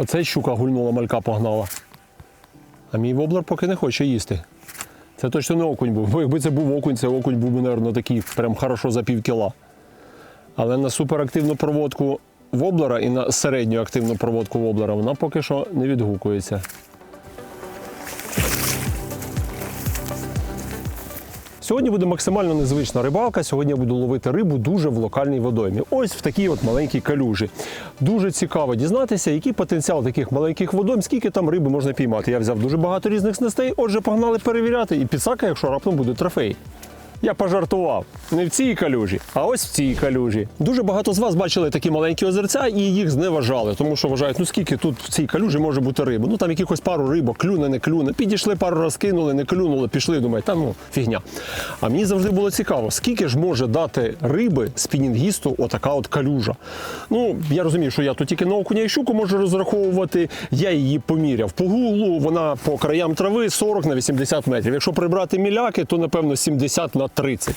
Оце щука гульнула, малька погнала. А мій воблер поки не хоче їсти. Це точно не окунь був. Бо якби це був окунь, це окунь був би, мабуть, такий прям хорошо за пів кіла. Але на суперактивну проводку воблера і на середню активну проводку воблера вона поки що не відгукується. Сьогодні буде максимально незвична рибалка. Сьогодні я буду ловити рибу дуже в локальній водоймі. Ось в такій от маленькій калюжі. Дуже цікаво дізнатися, який потенціал таких маленьких водойм, скільки там риби можна піймати. Я взяв дуже багато різних снастей. Отже, погнали перевіряти і підсака, якщо раптом буде трофей. Я пожартував не в цій калюжі, а ось в цій калюжі. Дуже багато з вас бачили такі маленькі озерця і їх зневажали, тому що вважають, ну скільки тут в цій калюжі може бути риби. Ну там якихось пару рибок, клюне, не клюне. Підійшли пару раз кинули, не клюнули, пішли. Думають, та ну фігня. А мені завжди було цікаво, скільки ж може дати риби спінінгісту отака от калюжа. Ну я розумію, що я тут тільки на окуня і щуку можу розраховувати. Я її поміряв по гуглу. Вона по краям трави 40 на 80 метрів. Якщо прибрати міляки, то напевно 70 на 30.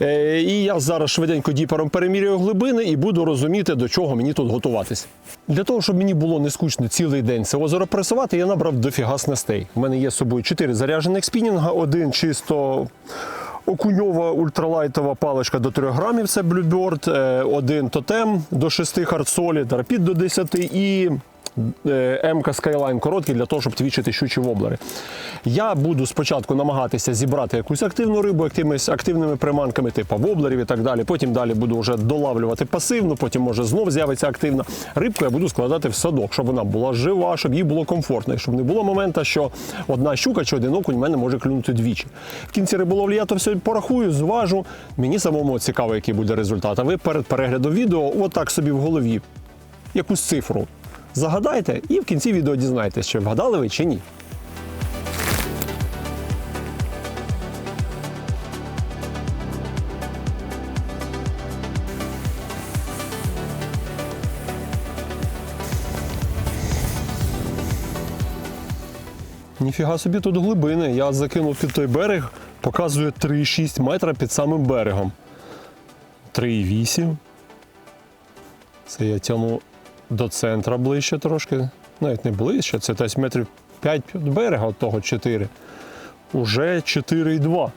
Е, і я зараз швиденько діпером перемірюю глибини і буду розуміти, до чого мені тут готуватись. Для того, щоб мені було не скучно цілий день це озеро пресувати, я набрав дофіга снастей. У мене є з собою 4 заряджених спінінга, один чисто. Окуньова ультралайтова паличка до 3 грамів, це е, один тотем до 6 хардсолі, тарпід до 10 і МК Skyline короткий для того, щоб твічити щучі воблери. Я буду спочатку намагатися зібрати якусь активну рибу, якимись активними приманками, типу воблерів і так далі. Потім далі буду вже долавлювати пасивну, потім може знов з'явиться активна. Рибку я буду складати в садок, щоб вона була жива, щоб їй було комфортно, щоб не було моменту, що одна щука чи один окунь в мене може клюнути двічі. В кінці риболовлі я то все порахую, зважу. Мені самому цікаво, який буде результат. А ви перед переглядом відео, отак собі в голові якусь цифру загадайте і в кінці відео дізнаєтесь, чи вгадали ви чи ні. Ніфіга собі тут глибини. Я закинув під той берег, показує 3,6 метра під самим берегом. 3,8. Це я тягну до центра ближче трошки. Навіть не ближче, це десь метрів 5 від берега, от того 4. Уже 4,2.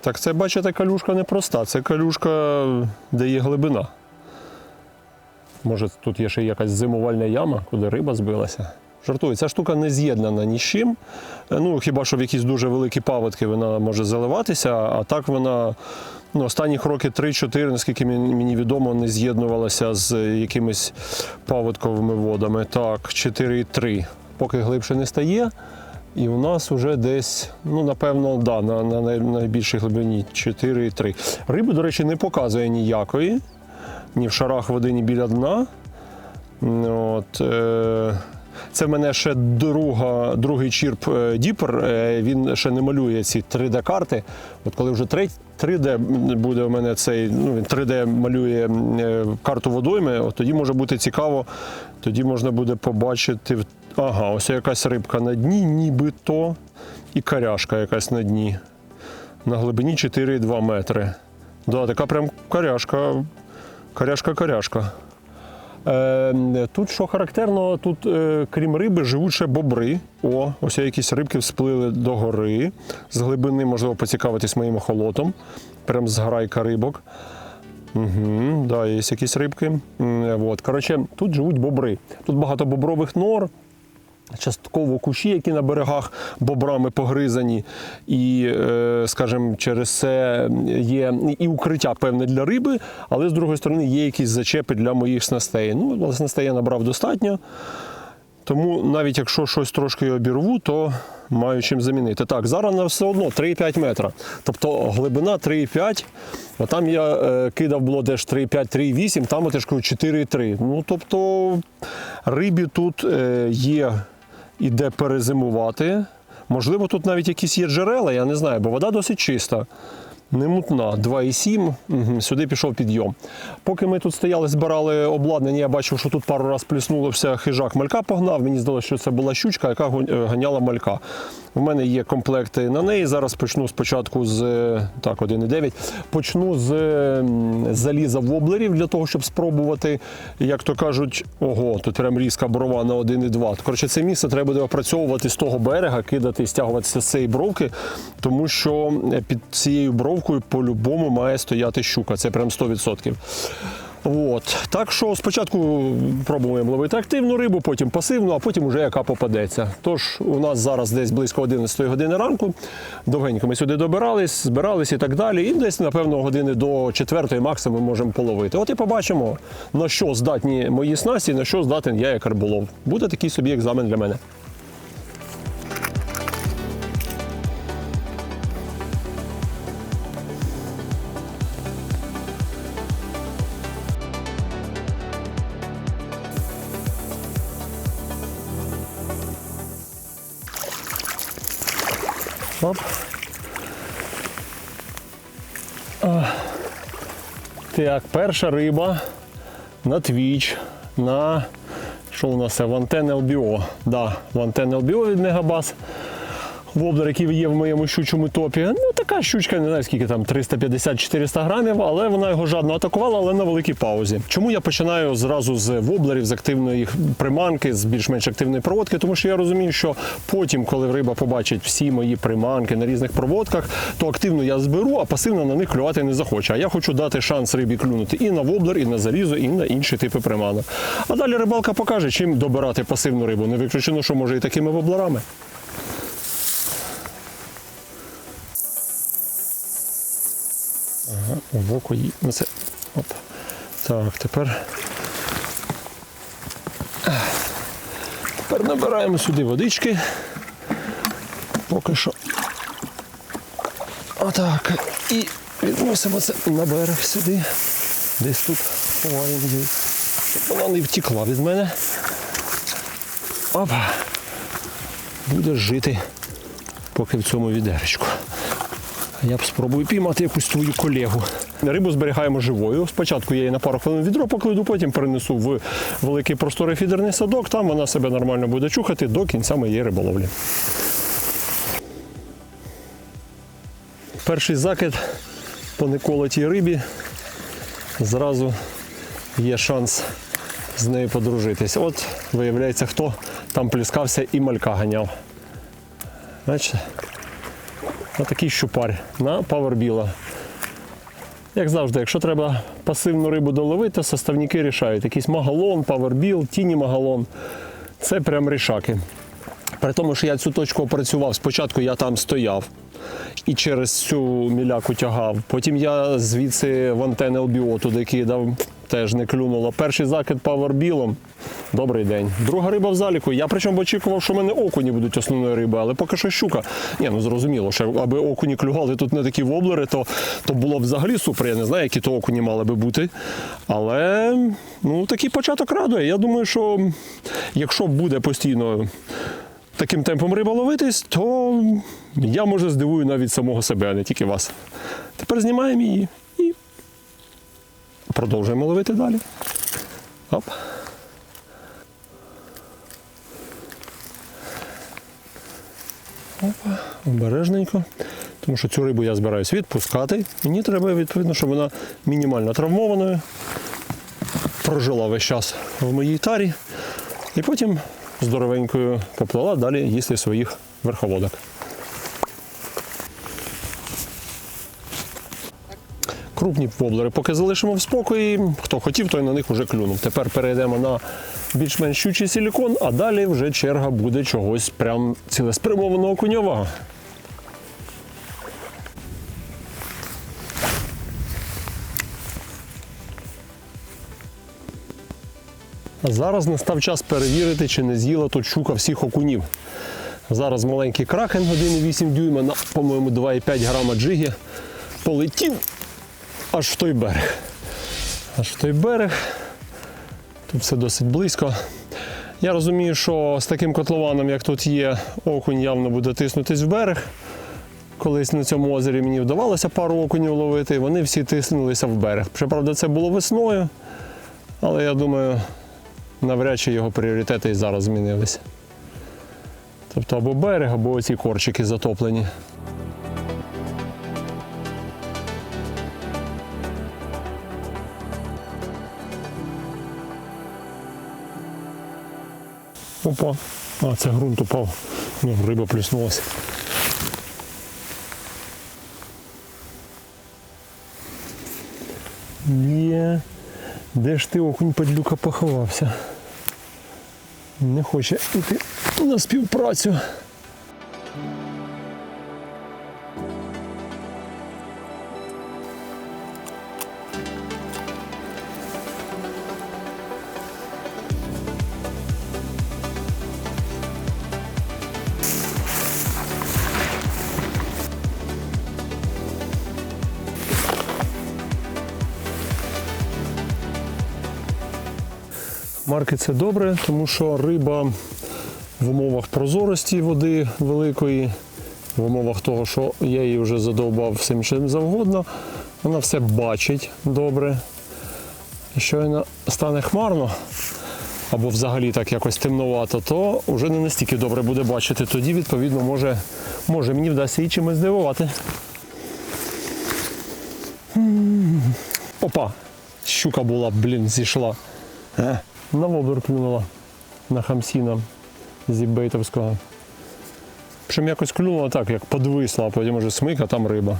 Так це, бачите, калюшка непроста. Це калюшка, де є глибина. Може, тут є ще якась зимувальна яма, куди риба збилася. Жартую, ця штука не з'єднана ні з чим. Е, Ну, хіба що в якісь дуже великі паводки вона може заливатися, а так вона ну, останніх років 3-4, наскільки мені відомо, не з'єднувалася з якимись паводковими водами. Так, 4,3. Поки глибше не стає. І у нас вже десь, ну напевно, да, на, на найбільшій глибині 4,3. Риби, до речі, не показує ніякої, ні в шарах води, ні біля дна. От, е, це в мене ще друга, другий чірп е, Діпер. Е, він ще не малює ці 3D-карти. От коли вже 3, 3D буде у мене цей, ну він 3D малює е, карту водойми, от тоді може бути цікаво, тоді можна буде побачити. Ага, ось якась рибка на дні, нібито, і каряшка якась на дні. На глибині 4,2 метри. Да, така прям каряшка. Каряшка-каряшка. Е, тут, що характерно, тут, е, крім риби, живуть ще бобри. О, ось якісь рибки всплили до гори. З глибини, можливо, поцікавитись моїм охолотом. Прям зграйка рибок. Угу, да, є якісь рибки. От. Коротше, тут живуть бобри. Тут багато бобрових нор. Частково кущі, які на берегах бобрами погризані, і, е, скажімо, через це є і укриття певне для риби, але з другої сторони є якісь зачепи для моїх снастей. Ну, снастей я набрав достатньо. Тому навіть якщо щось трошки обірву, то маю чим замінити. Так, зараз на все одно 3,5 метра. Тобто глибина 3,5, а там я е, кидав було теж 3,5, 3,8, там я теж кажу 4,3. Ну, тобто рибі тут е, є і де перезимувати. Можливо, тут навіть якісь є джерела, я не знаю, бо вода досить чиста. Не мутна, 2,7, угу, сюди пішов підйом. Поки ми тут стояли, збирали обладнання, я бачив, що тут пару разів плюснулося хижак малька погнав. Мені здалося, що це була щучка, яка е, ганяла малька. У мене є комплекти на неї. Зараз почну спочатку з е, так, 1,9. Почну з заліза воблерів для того, щоб спробувати, як то кажуть, ого, тут прям різка брова на 1,2. Коротше, це місце треба буде опрацьовувати з того берега, кидати, стягуватися з цієї бровки, тому що е, під цією бровкою по-любому має стояти щука. Це прям 100%. От. Так що спочатку пробуємо ловити активну рибу, потім пасивну, а потім уже яка попадеться. Тож у нас зараз десь близько 11 години ранку. Довгенько ми сюди добирались, збирались і так далі. І десь, напевно, години до 4 максимум можемо половити. От і побачимо, на що здатні мої снасті, на що здатен я як риболов. Буде такий собі екзамен для мене. Оп. Так, перша риба на твіч, на що у нас це? Вантен LBO. Да, Вантен LBO від Мегабас. Воблер, який є в моєму щучому топі. Ну, така щучка, не знаю скільки там, 350-400 грамів, але вона його жадно атакувала, але на великій паузі. Чому я починаю зразу з воблерів, з активної приманки, з більш-менш активної проводки? Тому що я розумію, що потім, коли риба побачить всі мої приманки на різних проводках, то активно я зберу, а пасивно на них клювати не захоче. А я хочу дати шанс рибі клюнути і на воблер, і на залізо, і на інші типи приманок. А далі рибалка покаже, чим добирати пасивну рибу. Не виключено, що може і такими воблерами. В око їй. Ну це. Оп. Так, тепер. Тепер набираємо сюди водички. Поки що. Отак. І відносимо це на берег сюди. Десь тут ховаємо її. Вона не втікла від мене. Опа. Буде жити поки в цьому відеречку. Я б спробую піймати якусь твою колегу. Рибу зберігаємо живою. Спочатку я її на пару хвилин відро покладу, потім перенесу в великий просторий фідерний садок. Там вона себе нормально буде чухати до кінця моєї риболовлі. Перший закид по неколотій рибі. Зразу є шанс з нею подружитись. От, виявляється, хто там пліскався і малька ганяв. Бачите? Отакий щупар на павербіла. Як завжди, якщо треба пасивну рибу доловити, составники рішають. Якийсь магалон, павербіл, тіні магалон. Це прям рішаки. При тому, що я цю точку опрацював, спочатку я там стояв і через цю міляку тягав. Потім я звідси в антени LBO туди кидав, теж не клюнуло. Перший закид павербілом. Добрий день. Друга риба в заліку. Я причому очікував, що в мене окуні будуть основною рибою, але поки що щука. Ні, ну зрозуміло, що аби окуні клювали тут не такі воблери, то, то було взагалі супер. Я не знаю, які то окуні мали би бути. Але ну, такий початок радує. Я думаю, що якщо буде постійно таким темпом риба ловитись, то я може здивую навіть самого себе, а не тільки вас. Тепер знімаємо її продовжуємо ловити далі. Оп. Опа, обережненько. Тому що цю рибу я збираюсь відпускати. Мені треба, відповідно, щоб вона мінімально травмованою прожила весь час в моїй тарі. І потім здоровенькою поплила далі їсти своїх верховодок. Крупні воблери поки залишимо в спокої. Хто хотів, той на них вже клюнув. Тепер перейдемо на більш-менш щучий силікон, а далі вже черга буде чогось прям цілеспрямованого куньового. Зараз настав час перевірити, чи не з'їла тут щука всіх окунів. Зараз маленький кракен 1,8 дюйма на, по-моєму, 2,5 грама джигі полетів аж в той берег. Аж в той берег. Тут все досить близько. Я розумію, що з таким котлованом, як тут є, окунь явно буде тиснутись в берег. Колись на цьому озері мені вдавалося пару окунів ловити, і вони всі тиснулися в берег. Щоправда, це було весною, але я думаю, навряд чи його пріоритети і зараз змінилися. Тобто або берег, або оці корчики затоплені. Опа. А, це ґрунт упав. Ну, риба плюснулася. Є. Де ж ти окунь падлюка поховався? Не хоче йти на співпрацю. Марки це добре, тому що риба в умовах прозорості води великої, в умовах того, що я її вже задовбав всім чим завгодно, вона все бачить добре. І щойно стане хмарно, або взагалі так якось темновато, то вже не настільки добре буде бачити. Тоді, відповідно, може, може мені вдасться її чимось здивувати. Опа! Щука була, блін, зійшла. На воблер клюнула. На хамсіна зібейтовського. Причому якось клюнула так, як подвисла, а потім уже смик, а там риба.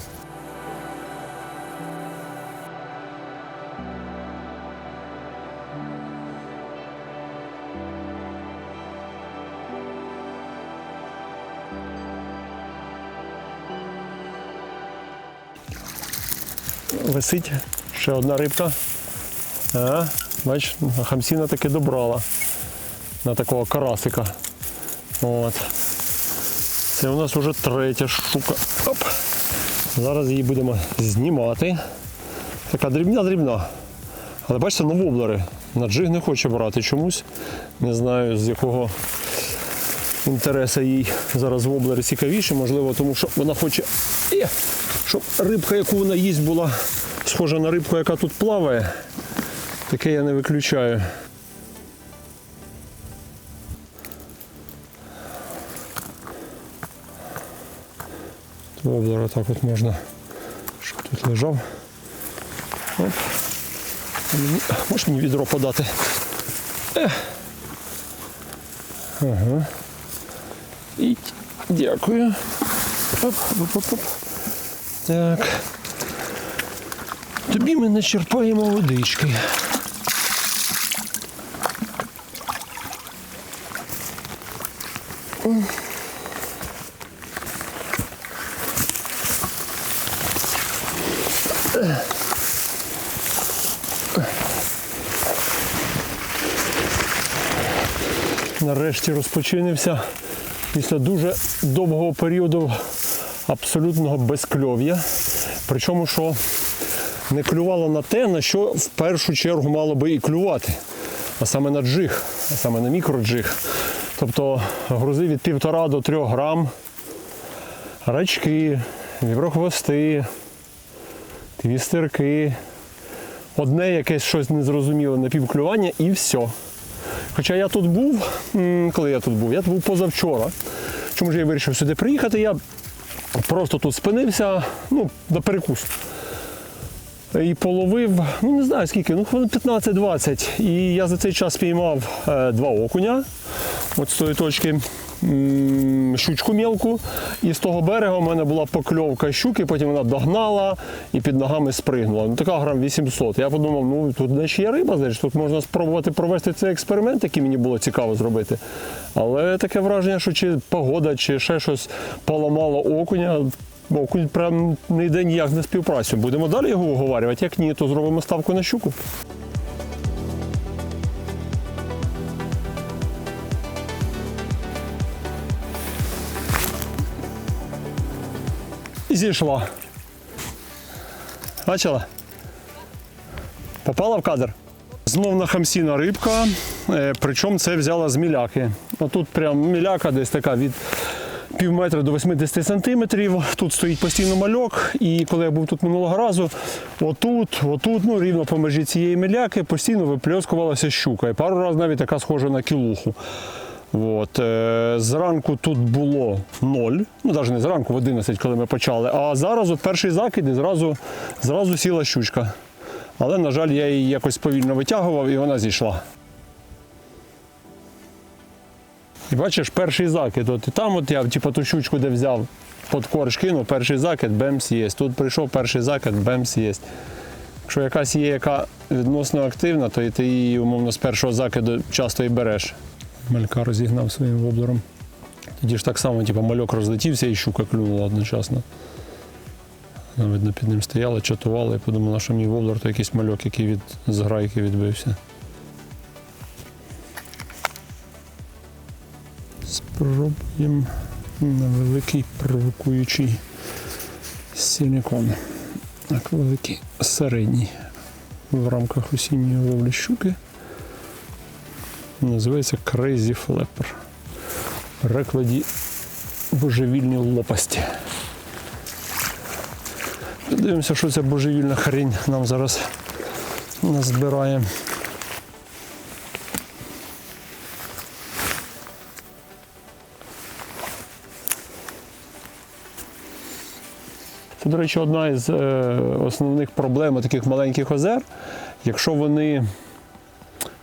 Висить ще одна рибка. А, бач, хамсіна таки добрала на такого карасика. От. Це у нас вже третя штука. Оп. Зараз її будемо знімати. Така дрібна-дрібна. Але бачите, на воблери. На джиг не хоче брати чомусь. Не знаю з якого інтересу їй зараз воблери цікавіші. Можливо, тому що вона хоче, Е, щоб рибка, яку вона їсть, була схожа на рибку, яка тут плаває. Таке я не виключаю. Воблера так от можна, щоб тут лежав. Оп. Можеш мені відро подати? Е. Ага. І дякую. Оп, оп, оп, оп. Так. Тобі ми начерпаємо водички. Нарешті розпочинився після дуже довгого періоду абсолютного безкльов'я. Причому, що не клювало на те, на що в першу чергу мало би і клювати, а саме на джиг, а саме на мікроджиг. Тобто грузи від 1,5 до 3 грам, рачки, віброхвости, твістерки, одне якесь щось незрозуміле напівклювання і все. Хоча я тут був, коли я тут був, я тут був позавчора. Чому ж я вирішив сюди приїхати? Я просто тут спинився, ну, на перекус. І половив, ну не знаю скільки, ну хвилин 15-20. І я за цей час піймав е, два окуня. От з тої точки щучку мілку. І з того берега у мене була покльовка щуки, потім вона догнала і під ногами спригнула. Ну така грам 800. Я подумав, ну тут значить є риба, значить тут можна спробувати провести цей експеримент, який мені було цікаво зробити. Але таке враження, що чи погода, чи ще щось поламало окуня. Окунь прям не йде ніяк на співпрацю. Будемо далі його уговарювати. Як ні, то зробимо ставку на щуку. І зійшла. Бачила? Попала в кадр. Знов на хамсіна рибка, е, причому це взяла з міляки. Отут прям міляка десь така від пів метра до 80 сантиметрів. Тут стоїть постійно мальок. І коли я був тут минулого разу, отут, отут, ну рівно по межі цієї миляки, постійно випльоскувалася щука. І пару разів навіть така схожа на кілуху. От, е, зранку тут було 0, ну навіть не зранку, в 11, коли ми почали. А зараз от перший закид і зразу, зразу сіла щучка. Але, на жаль, я її якось повільно витягував і вона зійшла. І бачиш, перший закид. От, і там от я типу, ту щучку, де взяв, під корч кинув, перший закид, бемс є. Тут прийшов перший закид, бемс є. Якщо якась є, яка відносно активна, то ти її умовно з першого закиду часто і береш. Малька розігнав своїм воблером. Тоді ж так само, типу, мальок розлетівся і щука клюнула одночасно. Видно, під ним стояла, чатувала і подумала, що мій воблер то якийсь мальок, який від зграйки відбився. Спробуємо на великий провокуючий силікон. Так, великий середній в рамках осінньої ловлі щуки. Називається Crazy Flapper. Перекладі божевільні лопасті. Подивимося, що ця божевільна хрень нам зараз назбирає. Це, до речі, одна із е, основних проблем таких маленьких озер. Якщо вони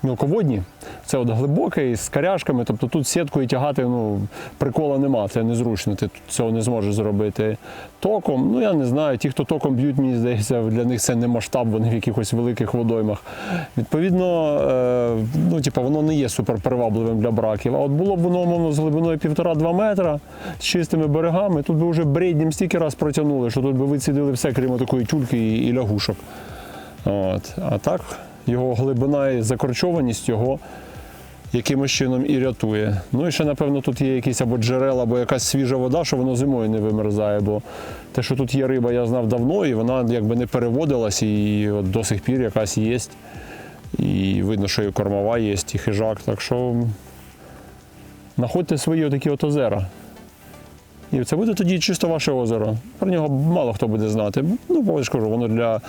мілководні, це от глибоке із каряшками, тобто тут сіткою тягати ну, прикола нема, це незручно, ти цього не зможеш зробити. Током, ну я не знаю, ті, хто током б'ють, мені здається, для них це не масштаб, вони в якихось великих водоймах. Відповідно, е, ну, типу, воно не є суперпривабливим для браків. А от було б воно, умовно, з глибиною 1,5-2 метра, з чистими берегами, тут би вже бреднім стільки раз протягнули, що тут би вицідили все, крім такої тюльки і, і лягушок. От. А так, його глибина і закорчованість його якимось чином і рятує. Ну і ще, напевно, тут є якісь або джерела, або якась свіжа вода, що воно зимою не вимерзає. Бо те, що тут є риба, я знав давно, і вона якби не переводилась, і от до сих пір якась є. І видно, що і кормова є, і хижак. Так що знаходьте свої такі от озера. І це буде тоді чисто ваше озеро. Про нього мало хто буде знати. Ну, бо я ж кажу, воно для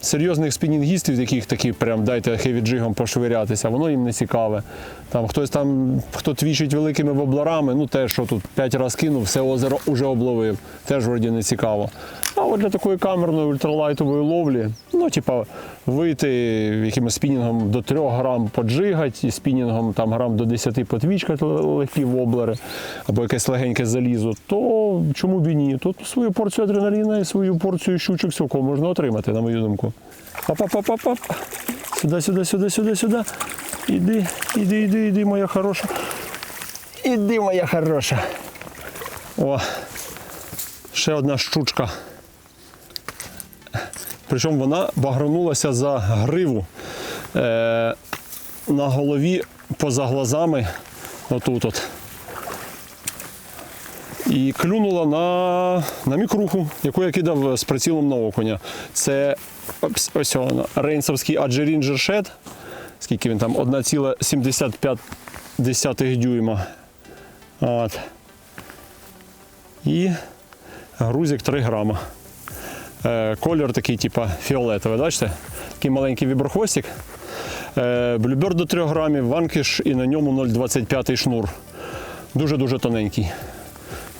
серйозних спінінгістів, яких такі прям дайте хеві-джигом пошвирятися, воно їм не цікаве. Там хтось там, хто твічить великими воблерами, ну те, що тут п'ять разів кинув, все озеро вже обловив. Теж вроді не цікаво. А от для такої камерної ультралайтової ловлі, ну, типа, вийти якимось спінінгом до 3 грам поджигати, і спінінгом там грам до 10 потвічкати легкі воблери, або якесь легеньке залізо, то чому б і ні? Тут свою порцію адреналіна і свою порцію щучок цілком можна отримати, на мою думку. Пап-пап-пап-пап. Сюди, сюди, сюди, сюди, сюди. Іди, іди, іди, іди, моя хороша. Іди, моя хороша. О, ще одна щучка. Причому вона багранулася за гриву е, на голові поза глазами. Отут от. І клюнула на, на мікруху, яку я кидав з прицілом на окуня. Це опс, ось вона, рейнсовський Аджерін Жершет. Скільки він там? 1,75 дюйма. От. І грузик 3 грама. Е, Колір такий, типу, фіолетовий, бачите? Такий маленький віброхвостик. Е, Блюбер до 3 грамів, ванкіш і на ньому 0,25 шнур. Дуже-дуже тоненький.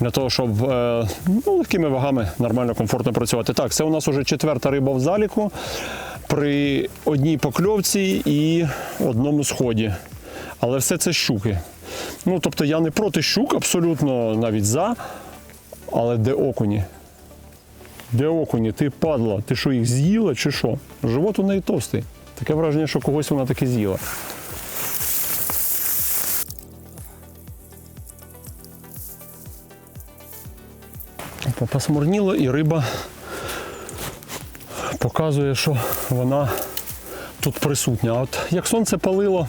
Для того, щоб е, ну, легкими вагами нормально, комфортно працювати. Так, це у нас вже четверта риба в заліку при одній покльовці і одному сході. Але все це щуки. Ну, тобто я не проти щук, абсолютно навіть за. Але де окуні? Де окуні? Ти падла, ти що їх з'їла чи що? Живот у неї товстий. Таке враження, що когось вона таки з'їла. Посмурніло і риба показує, що вона тут присутня. От як сонце палило,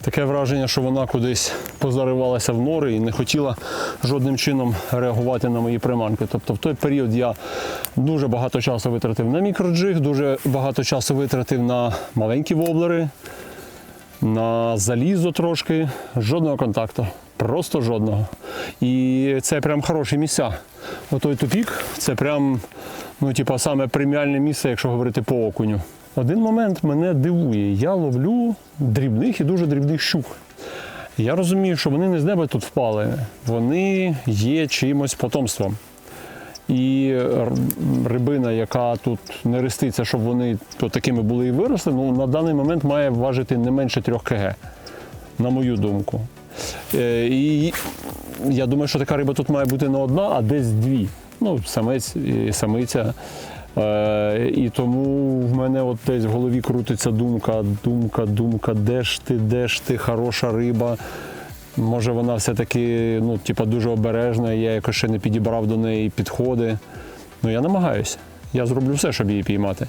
таке враження, що вона кудись позаривалася в нори і не хотіла жодним чином реагувати на мої приманки. Тобто в той період я дуже багато часу витратив на мікроджиг, дуже багато часу витратив на маленькі воблери, на залізо трошки, жодного контакту. Просто жодного. І це прям хороші місця. Отой тупік це прям, ну, типа, саме преміальне місце, якщо говорити по окуню. Один момент мене дивує. Я ловлю дрібних і дуже дрібних щук. Я розумію, що вони не з неба тут впали, вони є чимось потомством. І рибина, яка тут не реститься, щоб вони то такими були і виросли, ну, на даний момент має важити не менше 3 кг, на мою думку. Е, І я думаю, що така риба тут має бути не одна, а десь дві. Ну, самець і самиця. Е, І тому в мене от десь в голові крутиться думка, думка, думка, де ж ти, де ж ти, хороша риба. Може, вона все-таки ну, типа, дуже обережна, я якось ще не підібрав до неї підходи. Ну, я намагаюся. Я зроблю все, щоб її піймати.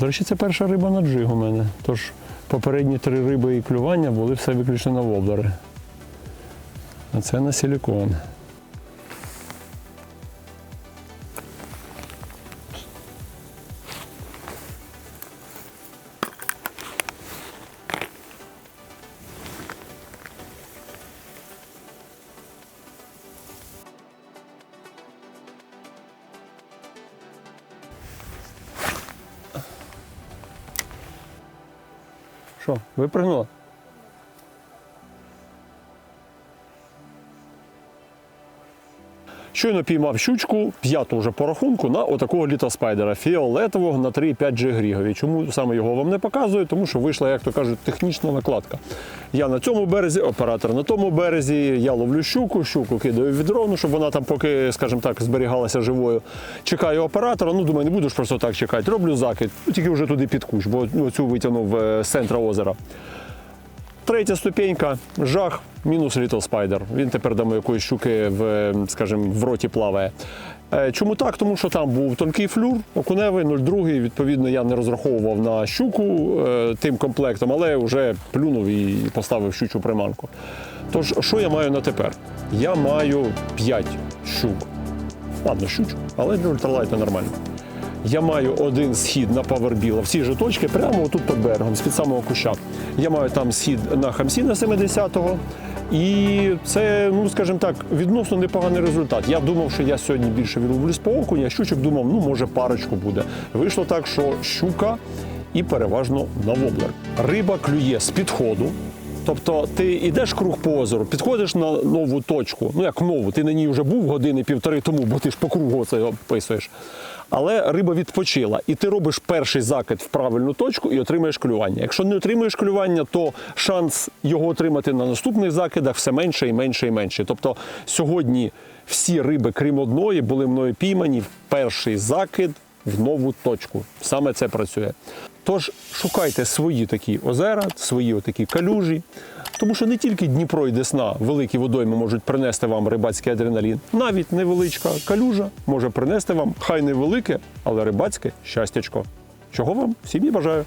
До речі, це перша риба на джиг у мене. Тож попередні три риби і клювання були все виключно на воблери. А це на силікон. Що, випрыгнула? Щойно піймав щучку, п'яту вже по рахунку, на отакого літоспайдера фіолетового на 3,5 G грігові. Чому саме його вам не показую? Тому що вийшла, як то кажуть, технічна накладка. Я на цьому березі, оператор на тому березі, я ловлю щуку, щуку кидаю в відро, ну, щоб вона там поки, скажімо так, зберігалася живою. Чекаю оператора, ну думаю, не буду ж просто так чекати. Роблю закид, ну, тільки вже туди під кущ, бо ну, цю витягнув е, з центра озера. Третя ступенька жах, мінус Little Spider. Він тепер дамо якоїсь щуки в, скажімо, в роті плаває. Е, Чому так? Тому що там був тонкий флюр, окуневий, 0,2. Відповідно, я не розраховував на щуку е, тим комплектом, але вже плюнув і поставив щучу приманку. Тож, що я маю на тепер? Я маю 5 щук. Ладно, щучу, але для ультралайта нормально. Я маю один схід на павербіла, всі же точки прямо отут під берегом, з-під самого куща. Я маю там схід на Хамсіна 70-го. І це, ну скажімо так, відносно непоганий результат. Я думав, що я сьогодні більше відловлюсь по окуня, щучок думав, ну може парочку буде. Вийшло так, що щука і переважно на воблер. Риба клює з підходу. Тобто ти йдеш круг по озеру, підходиш на нову точку. Ну як нову, ти на ній вже був години півтори тому, бо ти ж по кругу це описуєш. Але риба відпочила, і ти робиш перший закид в правильну точку і отримаєш клювання. Якщо не отримуєш клювання, то шанс його отримати на наступних закидах все менше і менше і менше. Тобто сьогодні всі риби, крім одної, були мною піймані в перший закид в нову точку. Саме це працює. Тож шукайте свої такі озера, свої отакі калюжі. Тому що не тільки Дніпро і Десна, великі водойми можуть принести вам рибацький адреналін. Навіть невеличка калюжа може принести вам хай невелике, але рибацьке щастячко. Чого вам всім і бажаю.